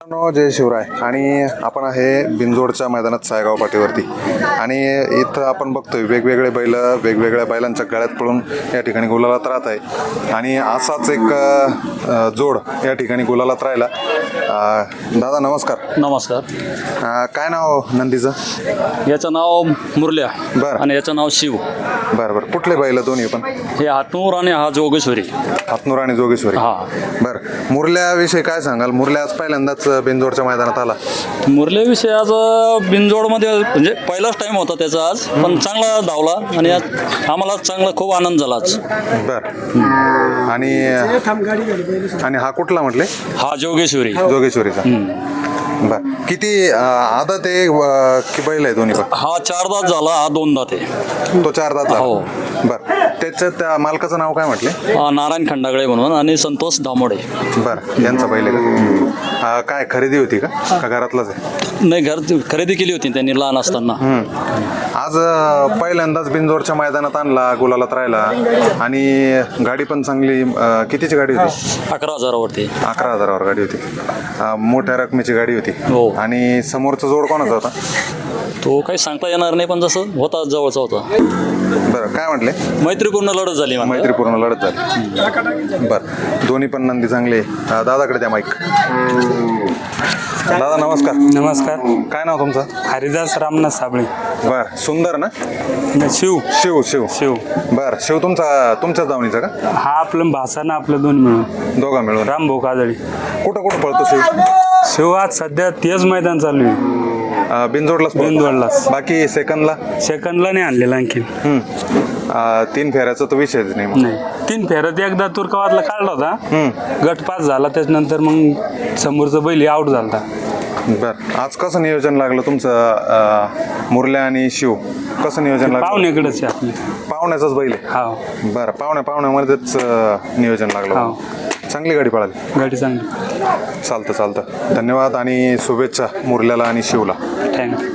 मित्रांनो, जय शिवराय. आणि आपण आहे बिंजोडच्या मैदानात सायगाव पाटीवरती आणि इथं आपण बघतोय वेगवेगळे बैल वेगवेगळ्या बैलांच्या गळ्यात पळून या ठिकाणी गुलालात राहत आहे. आणि असाच एक जोड या ठिकाणी गुलालात राहिला. दादा नमस्कार. नमस्कार. काय नाव नंदीचं? याचं नाव मुरल्या बरं. आणि याचं नाव शिव. बरं बरं. कुठले बैल दोन्ही पण? हे हातनूर आणि हा जोगेश्वरी. हातनूर आणि जोगेश्वरी. हा. बरं. मुरल्याविषयी काय सांगाल? मुरल्या आज पहिल्यांदाच बिंजोडच्या मैदानात आला? मुरल्याविषयी आज बिनजोडमध्ये म्हणजे पहिलाच टाईम होता त्याचा आज पण चांगला धावला आणि आज आम्हाला चांगला खूप आनंद झाला आज. बरं. आणि आणि हा कुठला म्हटले? हा जोगेश्वरी. जोगेश्वरीचा. बर. किती आहे व- की बैल आहे दोन्ही पण हा चार दात झाला हा दोन दात आहे. तो चार दात हो. बर. त्याच्यात त्या मालकाचं नाव काय म्हटले? हा नारायण खंडागळे म्हणून आणि संतोष दामोडे. बर. यांचा बैल आहे का? अं, काय खरेदी होती का? का घरातलाच आहे? नाही घर खरेदी केली होती त्यांनी लहान असताना. आज अं, पहिल्यांदाच बिंजोरच्या मैदानात आणला गुलालात राहिला. आणि गाडी पण चांगली अं, कितीची गाडी होती? अकरा हजारावरती. अकरा हजारावर गाडी होती. अं, मोठ्या रकमेची गाडी होती. हो. आणि समोरचा जोड कोणाचा होता? तो काही सांगता येणार नाही पण जसं होता जवळचा होता. बरं काय म्हटले? मैत्रीपूर्ण लढत झाली मात्र. मैत्रीपूर्ण लढत झाली. बर दोन्ही पण नंदी चांगले अं, दादाकडे द्या माईक दादा नमस्कार. नमस्कार. काय नाव तुमचं? हरिदास रामनाथ साबळे. बर सुंदर ना? शिव. शिव शिव. शिव. बर शिव तुमचा तुमच्याच दावणीचा का? हा आपलं भाषा ना आपलं दोन मिळून. दोघा मिळून. रामभाऊ काजळी. कुठं कुठं पळतो शिव? शिव आज सध्या तेच मैदान चालू आहे. अं, बिनजोडलाच पळतो. बिनजोडलाच. बाकी सेकंदला सेकंदला नाही आणलेला आणखीन. अं, तीन फेऱ्याचा तर विषयच नाही मग. नाही. तीन फेऱ्यात एकदा तुर्कावातला काढला होता. गट पास झाला त्याच्यानंतर मग समोरचं बैल आउट झाला बर. आज कसं नियोजन लागलं तुमचं अं, मुरल्या आणि शिव? कसं नियोजन लागलं? पाहुण्याकडेच आहे आपले. पाहुण्याचाच बैल आहे. हा बरं. पाहुण्या पाहुण्यामध्येच अं, नियोजन लागलं. हो. चांगली गाडी पळाली. गाडी चांगली. चालतं चालतं. धन्यवाद आणि शुभेच्छा मुरल्याला आणि शिवला. थँक्यू.